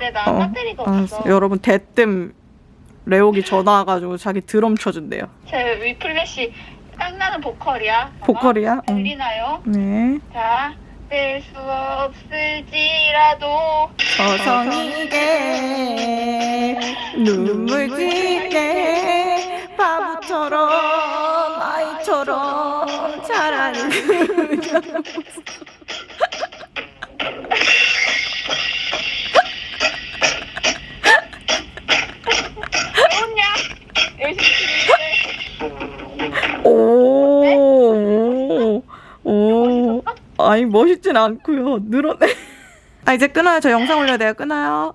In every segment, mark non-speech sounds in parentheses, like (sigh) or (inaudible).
해야 돼. 나 어, 배터리가 알았어. 없어. 여러분 대뜸 레옥이 전화 와가지고 자기 드럼 쳐준대요. 제 위플래시 깡나는 보컬이야. 봐봐. 보컬이야? 응. 들리나요? 네. 자, 뺄수 없을지라도 서성이게 눈물 짓게 바보처럼 아이처럼 자라는 (laughs) 아니 멋있진 않고요. 늘어네. (laughs) 아 이제 끊어요. 저 영상 올려야 돼요. 끊어요.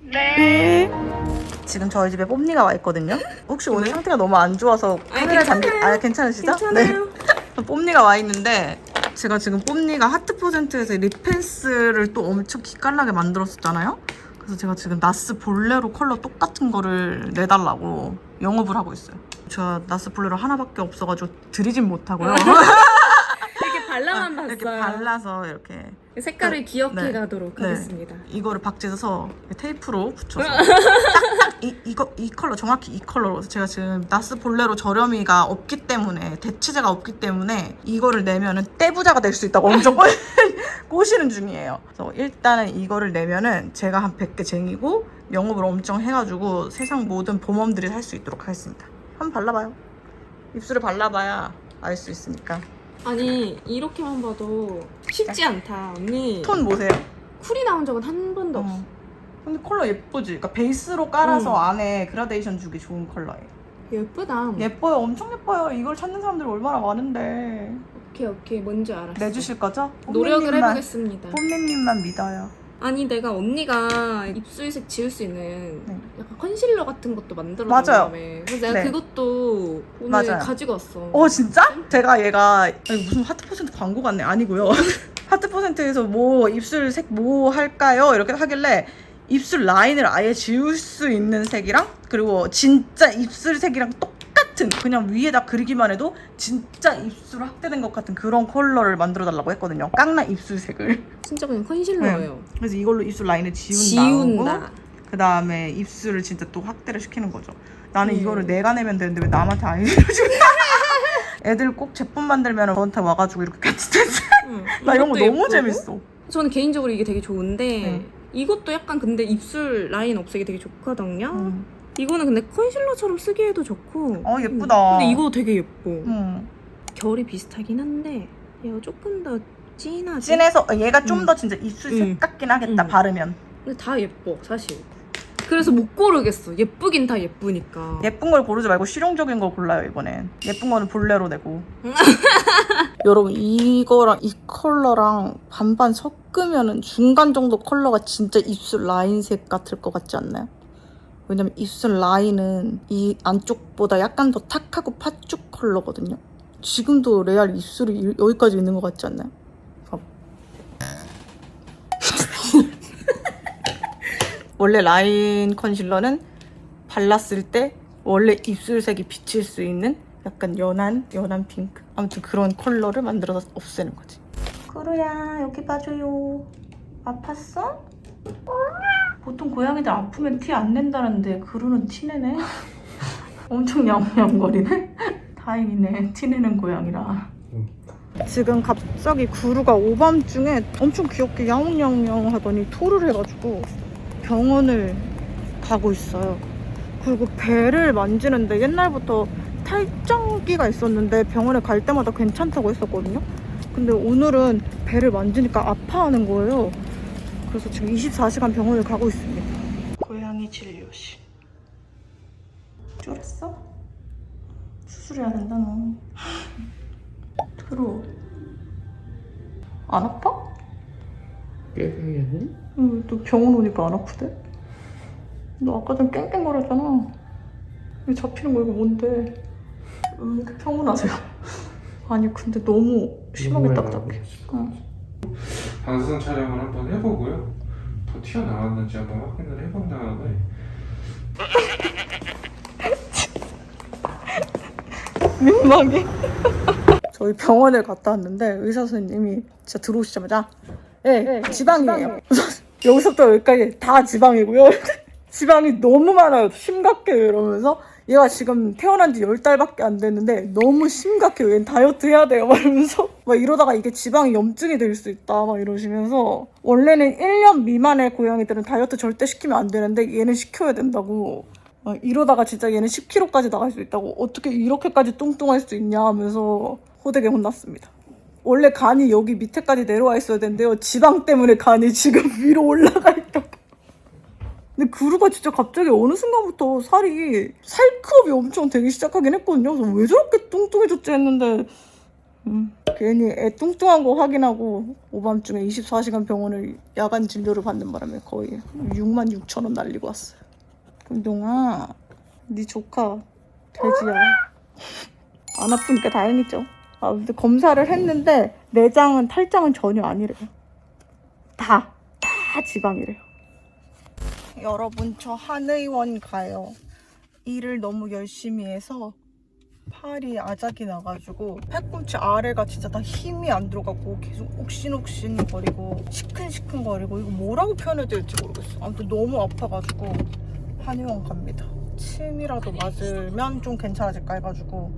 네. 네. 지금 저희 집에 뽐니가 와 있거든요. 혹시 오늘 상태가 너무 안 좋아서 카메라 잠기 아 괜찮으시죠? 네. (laughs) 뽐니가 와 있는데 제가 지금 뽐니가 하트 퍼센트에서 립펜스를 또 엄청 기깔나게 만들었었잖아요. 그래서 제가 지금 나스 볼레로 컬러 똑같은 거를 내달라고 영업을 하고 있어요. 제가 나스 볼레로 하나밖에 없어가지고 드리진 못하고요. (laughs) 발라만 봤어요. 이렇게 발라서 이렇게 색깔을 기억해 네. 가도록 네. 하겠습니다. 이거를 박제해서 테이프로 붙여서 딱딱 이, 이거 이 컬러 정확히 이 컬러로 제가 지금 나스 볼레로 저렴이가 없기 때문에 대체제가 없기 때문에 이거를 내면은 떼부자가 될 수 있다고 엄청 꼬, (laughs) 꼬시는 중이에요. 그래서 일단은 이거를 내면은 제가 한 100개 쟁이고 영업을 엄청 해가지고 세상 모든 봄엄들이 살 수 있도록 하겠습니다. 한번 발라봐요. 입술에 발라봐야 알 수 있으니까. 아니 이렇게만 봐도 쉽지 않다 언니. 톤 보세요. 쿨이 나온 적은 한 번도 없어. 어. 근데 컬러 예쁘지? 그러니까 베이스로 깔아서 응. 안에 그라데이션 주기 좋은 컬러예요. 예쁘다. 예뻐요. 엄청 예뻐요. 이걸 찾는 사람들이 얼마나 많은데. 오케이 오케이 뭔지 알았어. 내주실 거죠? 노력을 뽐내님만- 해보겠습니다. 뽐내님만 믿어요. 아니 내가 언니가 입술색 지울 수 있는 네. 약간 컨실러 같은 것도 만들어 맞아요. 그래서 내가 네. 그것도 오늘 맞아요. 가지고 왔어. 어 진짜? 제가 얘가 아니, 무슨 하트 퍼센트 광고 같네 아니고요. (laughs) 하트 퍼센트에서 뭐 입술 색 뭐 할까요? 이렇게 하길래 입술 라인을 아예 지울 수 있는 색이랑 그리고 진짜 입술 색이랑 똑 같은 그냥 위에다 그리기만 해도 진짜 입술 확대된 것 같은 그런 컬러를 만들어 달라고 했거든요. 깡나 입술색을. 진짜 그냥 컨실러예요. 그래서 이걸로 입술 라인을 지운 지운다. 그 다음에 입술을 진짜 또 확대를 시키는 거죠. 나는 음. 이거를 내가 내면 되는데 왜 남한테 안 해주고? (laughs) 애들 꼭 제품 만들면 저한테 와가지고 이렇게 같이 댄스. 응. (laughs) 나 이런 거 너무 예쁘고. 재밌어. 저는 개인적으로 이게 되게 좋은데 네. 이것도 약간 근데 입술 라인 없애기 되게 좋거든요. 음. 이거는 근데 컨실러처럼 쓰기에도 좋고. 어, 예쁘다. 음. 근데 이거 되게 예뻐. 음. 결이 비슷하긴 한데 얘가 조금 더 진하지. 진해서 얘가 좀 음. 더 진짜 입술색 음. 같긴 하겠다 음. 바르면. 근데 다 예뻐 사실. 그래서 못 고르겠어. 예쁘긴 다 예쁘니까. 예쁜 걸 고르지 말고 실용적인 걸 골라요 이번엔. 예쁜 거는 볼레로 내고. (laughs) 여러분 이거랑 이 컬러랑 반반 섞으면은 중간 정도 컬러가 진짜 입술 라인색 같을 것 같지 않나요? 왜냐면 입술 라인은 이 안쪽보다 약간 더 탁하고 팥죽 컬러거든요. 지금도 레알 입술이 이- 여기까지 있는 것 같지 않나요? 봐봐. (laughs) 원래 라인 컨실러는 발랐을 때 원래 입술색이 비칠 수 있는 약간 연한 연한 핑크 아무튼 그런 컬러를 만들어서 없애는 거지 그루야 여기 봐줘요 아팠어? 보통 고양이들 아프면 티 안 낸다는데 그루는 티 내네 엄청 야옹야옹거리네 (laughs) 다행이네 티 내는 고양이라 지금 갑자기 구루가 오밤중에 엄청 귀엽게 야옹야옹야옹 하더니 토를 해가지고 병원을 가고 있어요. 그리고 배를 만지는데 옛날부터 탈정기가 있었는데 병원에 갈 때마다 괜찮다고 했었거든요. 근데 오늘은 배를 만지니까 아파하는 거예요. 그래서 지금 24시간 병원을 가고 있습니다. 고양이 진료실. 쫄았어? 수술해야 된다 너. (gasps) 들어. 안 아파? 깨끗이 응, 또 병원 오니까 안 아프대? 너 아까 전 깽깽거렸잖아. 왜 잡히는 거 이거 뭔데? 왜 이렇게 평온하세요? (laughs) 아니 근데 너무 심하게 딱딱해. 응. 방송 촬영을 한번 해보고요. 더 튀어나왔는지 한번 확인을 해본 다음에 (laughs) 민망해. (laughs) 저희 병원을 갔다 왔는데 의사 선생님이 진짜 들어오시자마자 예, 지방이에요. (laughs) 여기서부터 여기까지 다 지방이고요. 지방이 너무 많아요. 심각해요. 이러면서 얘가 지금 태어난 지 10달밖에 안 됐는데 너무 심각해 요. 얘는 다이어트 해야 돼요. (laughs) 막 이러면서 막 이러다가 이게 지방이 염증이 될 수 있다. 막 이러시면서 원래는 1년 미만의 고양이들은 다이어트 절대 시키면 안 되는데 얘는 시켜야 된다고 막 이러다가 진짜 얘는 10kg까지 나갈 수 있다고 어떻게 이렇게까지 뚱뚱할 수 있냐 하면서 호되게 혼났습니다. 원래 간이 여기 밑에까지 내려와 있어야 되는데요. 지방 때문에 간이 지금 (laughs) 위로 올라가 있다고. 근데 그루가 진짜 갑자기 어느 순간부터 살이 살크업이 엄청 되기 시작하긴 했거든요. 그래서 왜 저렇게 뚱뚱해졌지 했는데 음, 괜히 애 뚱뚱한 거 확인하고 오밤중에 24시간 병원을 야간 진료를 받는 바람에 거의 6만 6천 원 날리고 왔어요. 금동아, 네 조카 돼지야. 안 아프니까 다행이죠. 아, 근데 검사를 했는데 내장은 탈장은 전혀 아니래요. 다, 다 지방이래요. 여러분 저 한의원 가요. 일을 너무 열심히 해서 팔이 아작이 나가지고 팔꿈치 아래가 진짜 다 힘이 안 들어가고 계속 옥신옥신 거리고 시큰시큰 거리고 이거 뭐라고 표현해야 될지 모르겠어. 아무튼 너무 아파가지고 한의원 갑니다. 침이라도 맞으면 좀 괜찮아질까 해가지고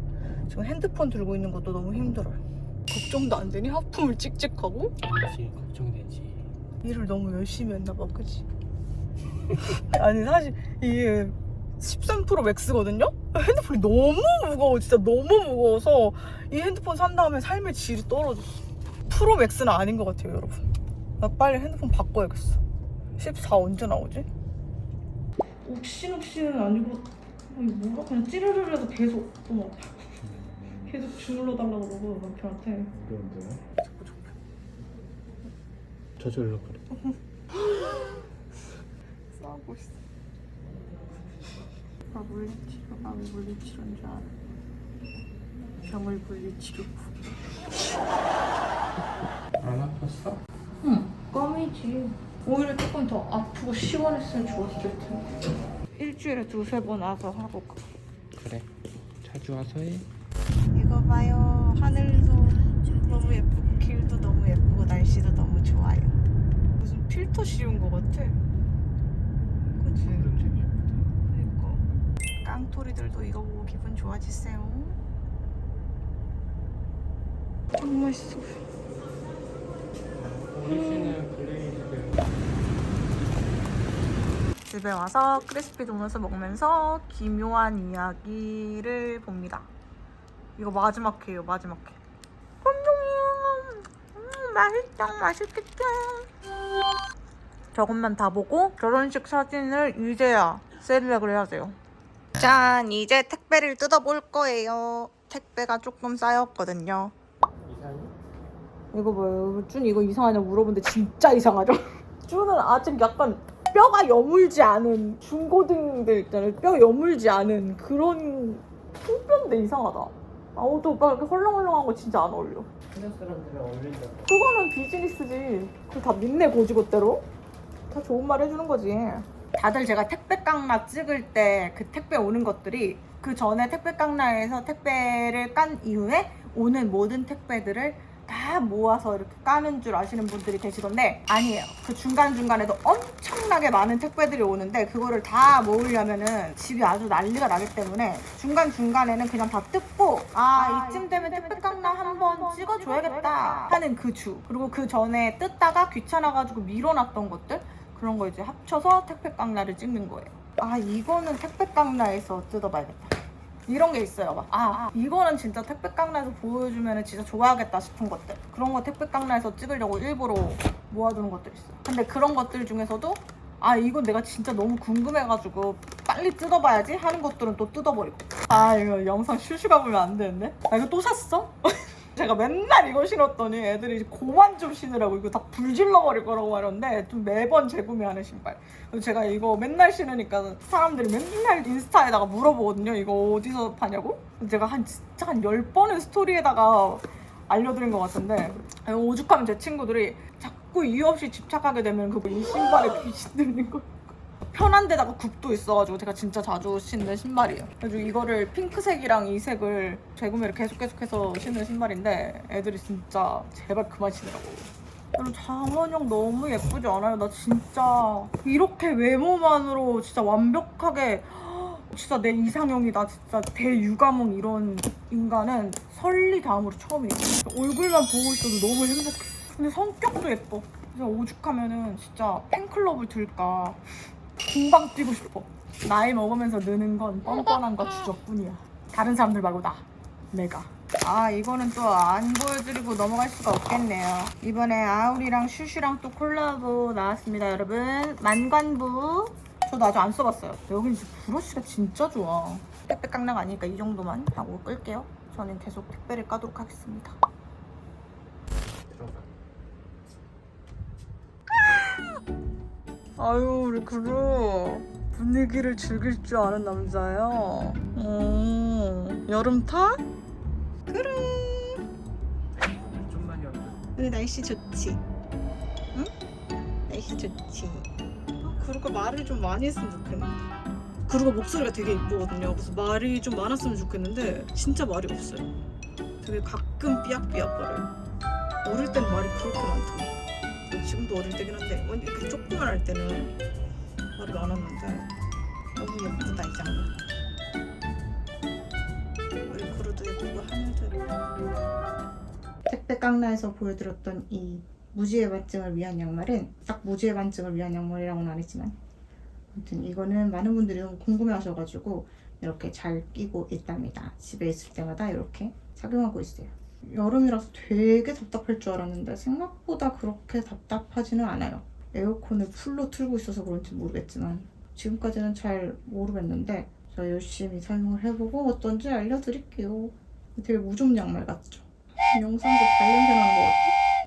지금 핸드폰 들고 있는 것도 너무 힘들어요. 걱정도 안 되니 하품을 찍찍하고 그렇지 걱정되지 일을 너무 열심히 했나 봐, 그치? (laughs) 아니 사실 이게 13% 맥스거든요? 핸드폰이 너무 무거워, 진짜 너무 무거워서 이 핸드폰 산 다음에 삶의 질이 떨어졌어. 프로 맥스는 아닌 것 같아요, 여러분. 나 빨리 핸드폰 바꿔야겠어. 14 언제 나오지? 옥신옥신은 아니고 아니, 뭐라 그냥 찌르르 해서 계속 너무 아파. 계속 주물러 달라고 그러고 남편한테. 어려운데 저절로 그래 싸우고 있어. 나 물리치료, 나 물리치료인 줄 알아. 병을 물리치료고. 안 아팠어? 응, 껌이지. 오히려 조금 더 아프고 시원했으면 좋았을 텐데. 일주일에 두세 번 와서 하고 가. 그래 자주 와서 해 이거 봐요. 하늘도 너무 예쁘고 길도 너무 예쁘고 날씨도 너무 좋아요. 무슨 필터 씌운 것 같아. 되게 예쁘다 그니까 깡토리들도 이거 보고 기분 좋아지세요. 너무 맛있어. 집에 와서 크리스피 도넛을 먹으면서 기묘한 이야기를 봅니다. 이거 마지막 회예요, 마지막 회. 깜짝이야. 음, 맛있다, 맛있겠다. 저것만 다 보고 결혼식 사진을 이제야 셀렉을 해야 돼요. 짠, 이제 택배를 뜯어볼 거예요. 택배가 조금 쌓였거든요. 이상해? 이거 뭐예요? 준 이거 이상하냐 물어보는데 진짜 이상하죠? (laughs) 준은 아직 약간 뼈가 여물지 않은 중고등들 있잖아요. 뼈 여물지 않은 그런 흰뼈인데 이상하다. 아우도 오빠 이렇게 헐렁헐렁한 거 진짜 안 어울려. 그거는 비즈니스지. 그거 다 믿네 고지고대로. 다 좋은 말 해주는 거지. 다들 제가 택배 깡나 찍을 때 그 택배 오는 것들이 그 전에 택배 깡나에서 택배를 깐 이후에 오는 모든 택배들을 다 모아서 이렇게 까는 줄 아시는 분들이 계시던데 아니에요. 그 중간중간에도 엄청나게 많은 택배들이 오는데 그거를 다 모으려면은 집이 아주 난리가 나기 때문에 중간중간에는 그냥 다 뜯고 아 이쯤 되면 택배 깡나 한번 찍어줘야겠다 하는 그 주. 그리고 그 전에 뜯다가 귀찮아가지고 밀어놨던 것들 그런 거 이제 합쳐서 택배 깡나를 찍는 거예요. 아 이거는 택배 깡나에서 뜯어봐야겠다. 이런 게 있어요. 막, 아, 이거는 진짜 택배 깡나에서 보여주면 진짜 좋아하겠다 싶은 것들. 그런 거 택배 깡나에서 찍으려고 일부러 모아두는 것들 있어요. 근데 그런 것들 중에서도 아, 이건 내가 진짜 너무 궁금해가지고 빨리 뜯어봐야지 하는 것들은 또 뜯어버리고. 아, 이거 영상 슈슈가 보면 안 되는데? 아, 이거 또 샀어? (laughs) 제가 맨날 이거 신었더니 애들이 고만 좀 신으라고 이거 다 불질러버릴 거라고 말했는데 좀 매번 재구매하는 신발. 그래서 제가 이거 맨날 신으니까 사람들이 맨날 인스타에다가 물어보거든요. 이거 어디서 파냐고? 제가 한 진짜 한 10번은 스토리에다가 알려드린 것 같은데 오죽하면 제 친구들이 자꾸 이유 없이 집착하게 되면 그거 이 신발에 귀신 들는 거. 편한 데다가 굽도 있어가지고 제가 진짜 자주 신는 신발이에요. 그래서 이거를 핑크색이랑 이 색을 재구매를 계속 계속해서 신는 신발인데 애들이 진짜 제발 그만 신으라고. 여러분 장원영 너무 예쁘지 않아요? 나 진짜 이렇게 외모만으로 진짜 완벽하게 진짜 내 이상형이다 진짜 대유감흥 이런 인간은 설리 다음으로 처음이에요 얼굴만 보고 있어도 너무 행복해 근데 성격도 예뻐 그래서 오죽하면은 진짜 팬클럽을 들까 공방 뛰고 싶어. 나이 먹으면서 느는 건 뻔뻔함과 주저뿐이야. 다른 사람들 말고 나 내가. 아 이거는 또 안 보여드리고 넘어갈 수가 없겠네요. 이번에 아우리랑 슈슈랑 또 콜라보 나왔습니다 여러분. 만관부. 저도 아직 안 써봤어요. 여기는 진짜 브러쉬가 진짜 좋아. 택배 깡랑 아니니까 이 정도만 하고 끌게요. 저는 계속 택배를 까도록 하겠습니다 들어가. 아유 우리 그루 분위기를 즐길 줄 아는 남자예요 음, 여름 타? 요 오늘 날씨 좋지? 응? 날씨 좋지? 아, 그루가 말을 좀 많이 했으면 좋겠는데 그루가 목소리가 되게 이쁘거든요 그래서 말이 좀 많았으면 좋겠는데 진짜 말이 없어요 되게 가끔 삐약삐약거려요 어릴 땐 말이 그렇게 많더라고요 지금도 어릴 때긴 한데 완전 그 조금만 할 때는 말이 많았는데 너무 예쁘다 이 장면. 우리 그루도 예쁘고 하늘도 예쁘고. 택배 깡라에서 보여드렸던 이 무지의 반증을 위한 양말은 딱 무지의 반증을 위한 양말이라고는 안 했지만 아무튼 이거는 많은 분들이 궁금해하셔가지고 이렇게 잘 끼고 있답니다. 집에 있을 때마다 이렇게 착용하고 있어요 여름이라서 되게 답답할 줄 알았는데 생각보다 그렇게 답답하지는 않아요 에어컨을 풀로 틀고 있어서 그런지 모르겠지만 지금까지는 잘 모르겠는데 저 열심히 사용을 해보고 어떤지 알려드릴게요 되게 무좀 양말 같죠? 영상도 발냄새 나는 것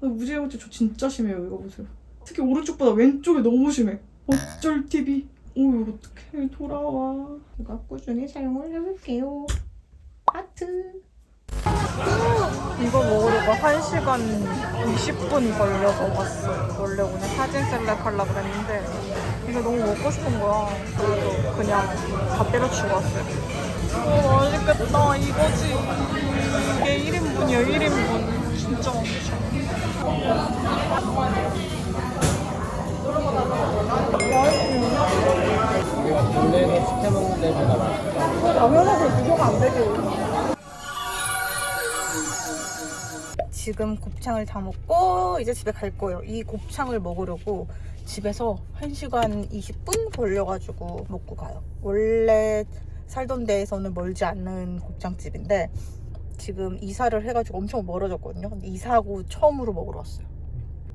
같아. 무지개 반증 저 진짜 심해요. 이거 보세요. 특히 오른쪽보다 왼쪽에 너무 심해. 어쩔 TV. 오 어떡해 돌아와. 제가 꾸준히 사용을 해볼게요. 이거 먹으려고 1시간 20분 걸려서 왔어요. 원래 오늘 사진 셀렉 하려고 했는데 이거 너무 먹고 싶은 거야. 그래서 그냥 다 때려치고 왔어요. 오 맛있겠다. 이거지. 이게 1인분이야 1인분. 진짜 맛있어. 우리가 국내에서 시켜 먹는 데보다 맛있어. 당연하게 비교가 안 되지. 지금 곱창을 다 먹고 이제 집에 갈 거예요. 이 곱창을 먹으려고 집에서 1시간 20분 걸려가지고 먹고 가요. 원래 살던 데에서는 멀지 않는 곱창집인데 지금 이사를 해가지고 엄청 멀어졌거든요. 근데 이사하고 처음으로 먹으러 왔어요.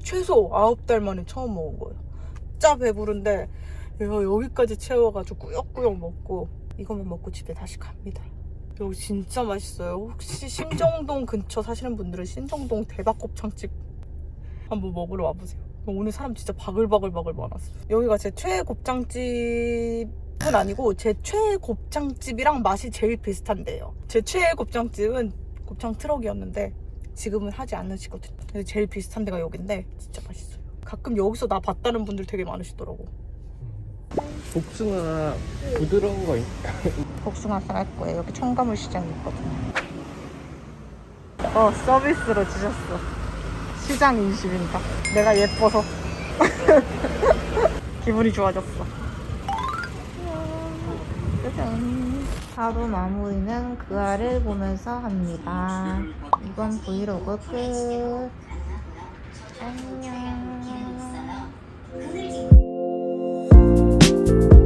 최소 9달 만에 처음 먹은 거예요. 진짜 배부른데 여기까지 채워가지고 꾸역꾸역 먹고 이거만 먹고 집에 다시 갑니다. 여기 진짜 맛있어요. 혹시 신정동 근처 사시는 분들은 신정동 대박 곱창집 한번 먹으러 와보세요. 오늘 사람 진짜 바글바글바글 많았어요. 여기가 제 최애 곱창집은 아니고 제 최애 곱창집이랑 맛이 제일 비슷한데요. 제 최애 곱창집은 곱창 트럭이었는데 지금은 하지 않으시거든요. 제일 비슷한 데가 여긴데 진짜 맛있어요. 가끔 여기서 나 봤다는 분들 되게 많으시더라고. 복숭아 부드러운 거 있... 복숭아 쌀 거예요. 여기 청가물 시장이 있거든요. 어, 서비스로 주셨어. 시장 인심인가? 내가 예뻐서. (laughs) 기분이 좋아졌어. 짜잔. 하루 마무리는 그 아를 보면서 합니다. 이번 브이로그 끝. 안녕. Thank you